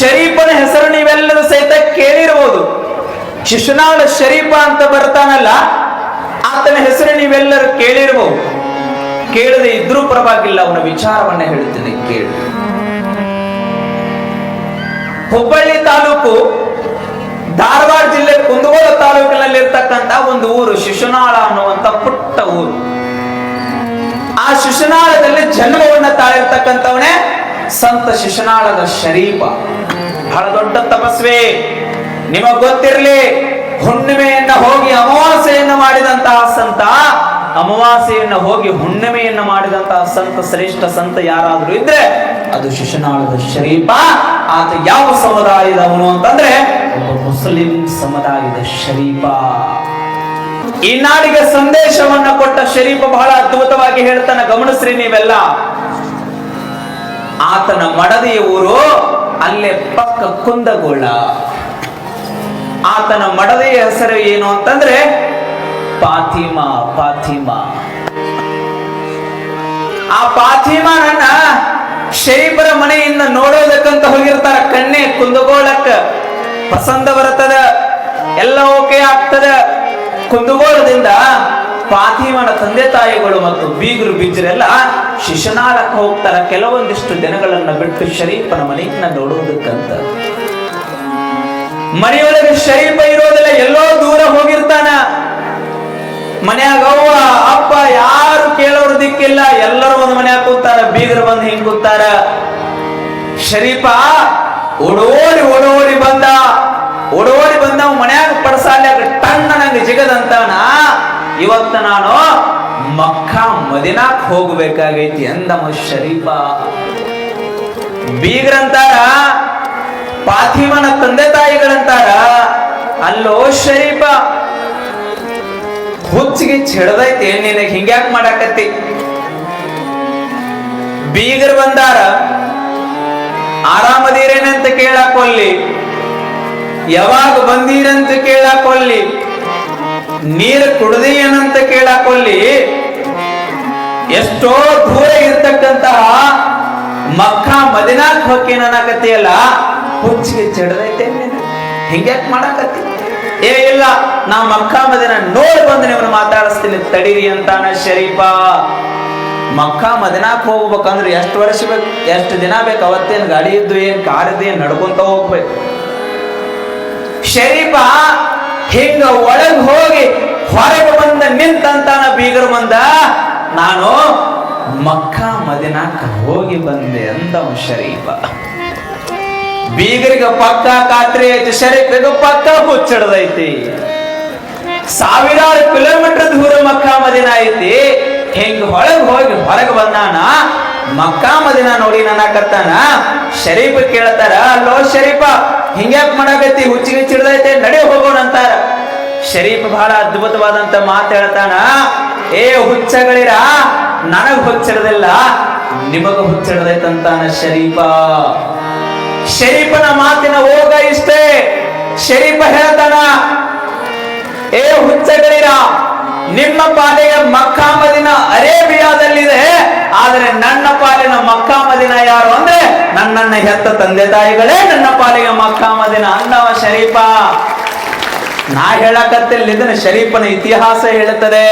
ಶರೀಫನ ಹೆಸರು ನೀವೆಲ್ಲರೂ ಸಹಿತ ಕೇಳಿರಬಹುದು ಶಿಶುನಾಳ ಶರೀಫ ಅಂತ ಬರ್ತಾನಲ್ಲ, ಆತನ ಹೆಸರು ನೀವೆಲ್ಲರೂ ಕೇಳಿರಬಹುದು ಕೇಳದೆ ಇದ್ರೂ ಪರವಾಗಿಲ್ಲ, ಅವನ ವಿಚಾರವನ್ನ ಹೇಳುತ್ತೇನೆ, ಕೇಳಿ. ಹುಬ್ಬಳ್ಳಿ ತಾಲೂಕು ಧಾರವಾಡ ಜಿಲ್ಲೆ ಕುಂದಗೋಳ ತಾಲೂಕಿನಲ್ಲಿ ಇರ್ತಕ್ಕಂತ ಒಂದು ಊರು, ಶಿಶುನಾಳ ಅನ್ನುವಂತ ಪುಟ್ಟ ಊರು. ಆ ಶಿಶುನಾಳದಲ್ಲಿ ಜನ್ಮವನ್ನ ತಾಳಿರ್ತಕ್ಕಂಥವನೇ ಸಂತ ಶಿಶುನಾಳದ ಶರೀಪ. ಬಹಳ ದೊಡ್ಡ ತಪಸ್ವಿ. ನಿಮಗ್ ಗೊತ್ತಿರಲಿ ಹುಣ್ಣಿಮೆಯನ್ನ ಹೋಗಿ ಅಮಾವಾಸ್ಯೆಯನ್ನ ಮಾಡಿದಂತಹ ಸಂತ ಅಮಾವಾಸ್ಯೆಯನ್ನ ಹೋಗಿ ಹುಣ್ಣಿಮೆಯನ್ನ ಮಾಡಿದಂತಹ ಸಂತ, ಶ್ರೇಷ್ಠ ಸಂತ ಯಾರಾದ್ರೂ ಇದ್ರೆ ಅದು ಶಿಶುನಾಳದ ಶರೀಫ ಆತ ಯಾವ ಸಮುದಾಯದವನು ಅಂತಂದ್ರೆ ಒಬ್ಬ ಮುಸ್ಲಿಂ ಸಮುದಾಯದ ಶರೀಫ ಈ ನಾಡಿಗೆ ಸಂದೇಶವನ್ನ ಕೊಟ್ಟ ಶರೀಫ ಬಹಳ ಅದ್ಭುತವಾಗಿ ಹೇಳ್ತಾನೆ, ಗಮನಿಸ್ರಿ ನೀವೆಲ್ಲ. ಆತನ ಮಡದಿಯ ಊರು ಅಲ್ಲೇ ಪಕ್ಕ ಕುಂದಗೋಳ. ಆತನ ಮಡದಿಯ ಹೆಸರು ಏನು ಅಂತಂದ್ರೆ ಪಾಥಿಮಾ ಪಾಥಿಮಾ ಆ ಪಾಥಿಮಾನನ್ನ ಶೈಬರ ಮನೆಯಿಂದ ನೋಡೋದಕ್ಕಂತ ಹೋಗಿರ್ತಾರ. ಕಣ್ಣೆ ಕುಂದಗೋಳಕ್ಕ. ಪಸಂದ ಬರುತ್ತದ. ಎಲ್ಲ ಓಕೆ ಆಗ್ತದ. ಕುಂದಗೋಳದಿಂದ ಪಾತಿಮನ ತಂದೆ ತಾಯಿಗಳು ಮತ್ತು ಬೀಗರು ಬೀಜರೆಲ್ಲ ಶಿಶುನಾಳಕ್ಕೆ ಹೋಗ್ತಾರ. ಕೆಲವೊಂದಿಷ್ಟು ದಿನಗಳನ್ನ ಬಿಟ್ಟು ಶರೀಫನ ಮನೆಯನ್ನ ನೋಡುವುದಕ್ಕಂತ. ಮನೆಯೊಳಗೆ ಶರೀಫ ಇರೋದಿಲ್ಲ, ಎಲ್ಲೋ ದೂರ ಹೋಗಿರ್ತಾನ. ಮನ್ಯಾಗ ಅವ್ವ, ಅಪ್ಪ ಯಾರು ಕೇಳೋರು ದಿಕ್ಕಿಲ್ಲ, ಎಲ್ಲರೂ ಒಂದು ಮನ್ಯಾಗ ಕೂತಾರ ಬೀಗರು ಬಂದು ಹಿಂಗ್ ಕೂತಾರ ಶರೀಫ ಓಡೋಡಿ ಓಡೋಡಿ ಬಂದ ಓಡೋಡಿ ಬಂದ ಮನ್ಯಾಗ ಪಡಸಾಲ್ಯಾಗ ಟಣ್ಣ ನಂಗೆ ಜಿಗದಂತಾನ ಇವತ್ತ ನಾನು ಮಕ್ಕ ಮದಿನಾಕ್ ಹೋಗ್ಬೇಕಾಗೈತಿ ಅಂದಮ ಶರೀಫ. ಬೀಗ್ರಂತಾರ ಪಾಥಿಮನ ತಂದೆ ತಾಯಿಗಳಂತಾರ, ಅಲ್ಲೋ ಶರೀಫ. ಹುಚ್ಚಿಗೆ ಚೆಡದೈತಿ, ನಿನಗೆ ಹಿಂಗ್ಯಾಕ್ ಮಾಡಾಕತ್ತಿ? ಬೀಗರ್ ಬಂದಾರ, ಆರಾಮದಿರೇನಂತ ಕೇಳಾಕೊಲ್ಲಿ. ಯಾವಾಗ ಬಂದೀರಂತ ಕೇಳಾಕೊಲ್ಲಿ. ನೀರು ಕುಡ್ದೀಯನಂತ ಕೇಳಾಕೊಳ್ಳಿ ಎಷ್ಟೋ ದೂರ ಇರ್ತಕ್ಕಂತಹ ಮಕ್ಕ ಮದಿನಾಕ್ ಹೊಕ್ಕೇನ ಅನ್ನಕತ್ತಿಯಲ್ಲ ಹುಚ್ಚಿಗೆ ಚಡದೈತೆ ಹಿಂಗ್ಯಾಕ್ ಮಾಡಾಕತ್ತಿ? ಏ, ಇಲ್ಲ, ನಾ ಮಕ್ಕ ಮದಿನ ನೋಡಿ ಬಂದು ನಿಮ್ಮನ್ನ ಮಾತಾಡಿಸ್ತೀನಿ, ತಡೀರಿ ಅಂತಾನ ಶರೀಫ. ಮಕ್ಕ ಮದಿನಾಕ್ ಹೋಗ್ಬೇಕಂದ್ರೆ ಎಷ್ಟು ವರ್ಷ ಬೇಕು, ಎಷ್ಟು ದಿನ ಬೇಕು, ಅವತ್ತೇನ್ ಗಾಡಿ ಇದ್ದು ಏನ್, ಕಾರ್ ಇದ್ದು ಏನ್, ನಡ್ಕೊಂತ ಹೋಗ್ಬೇಕು. ಶರೀಫ ಹಿಂಗ ಒಳಗ್ ಹೋಗಿ ಹೊರಗೆ ಬಂದ ನಿಂತಂತಾನ ಬೀಗರ್ ಬಂದ ನಾನು ಮಕ್ಕಾ ಮದಿನಾಕ ಹೋಗಿ ಬಂದೆ ಅಂತ ಶರೀಫ. ಬೀಗರಿಗೆ ಪಕ್ಕ ಖಾತ್ರಿ ಐತಿ ಶರೀಫಿಗ ಪಕ್ಕ ಹುಚ್ಚಿಡದೈತಿ. ಸಾವಿರಾರು ಕಿಲೋಮೀಟರ್ ದೂರ ಮಕ್ಕಾ ಮದಿನ ಐತಿ, ಹಿಂಗ ಹೊಳಗ್ ಹೋಗಿ ಹೊರಗೆ ಬಂದಾನ ಮಕ್ಕಾ ಮದಿನ ನೋಡಿ ನನಕತ್ತಾನ ಶರೀಫ್ ಕೇಳ್ತಾರ, ಅಲ್ಲೋ ಶರೀಫ, ಹಿಂಗ್ಯಾಕ್ ಮಾಡಾಕತ್ತಿ? ಹುಚ್ಚಿಗೆ ಚಿಡ್ದೈತೆ ನಡೆ ಹೋಗೋಣ ಅಂತಾರ. ಶರೀಫ್ ಬಹಳ ಅದ್ಭುತವಾದಂತ ಮಾತು ಹೇಳ್ತಾನ, ಏ ಹುಚ್ಚಗಳಿರ, ನನಗ್ ಹುಚ್ಚಿಡದಿಲ್ಲ, ನಿಮಗ ಹುಚ್ಚಿಡದೈತಂತಾನ ಶರೀಫ. ಶರೀಫನ ಮಾತಿನ ಹೋಗ ಇಷ್ಟೇ. ಶರೀಫ ಹೇಳ್ತಾನ, ಏ ಹುಚ್ಚಗಳಿರ, ನಿಮ್ಮ ಪಾಲಿನ ಮಕ್ಕಾ ಮದಿನ ಅರೇಬಿಯಾದಲ್ಲಿದೆ ಆದರೆ ನನ್ನ ಪಾಲಿನ ಮಕ್ಕಾ ಮದಿನ ಯಾರು ಅಂದ್ರೆ ನನ್ನನ್ನ ಹೆತ್ತ ತಂದೆ ತಾಯಿಗಳೇ, ನನ್ನ ಪಾಲಿಗೆ ಮಕ್ಕಾಮದಿನ ಅಂದವ ಶರೀಫ. ನಾ ಹೇಳಕತ್ತಿಲ್ಲ, ಇದನ್ನ ಶರೀಫನ ಇತಿಹಾಸ ಹೇಳುತ್ತದೆ.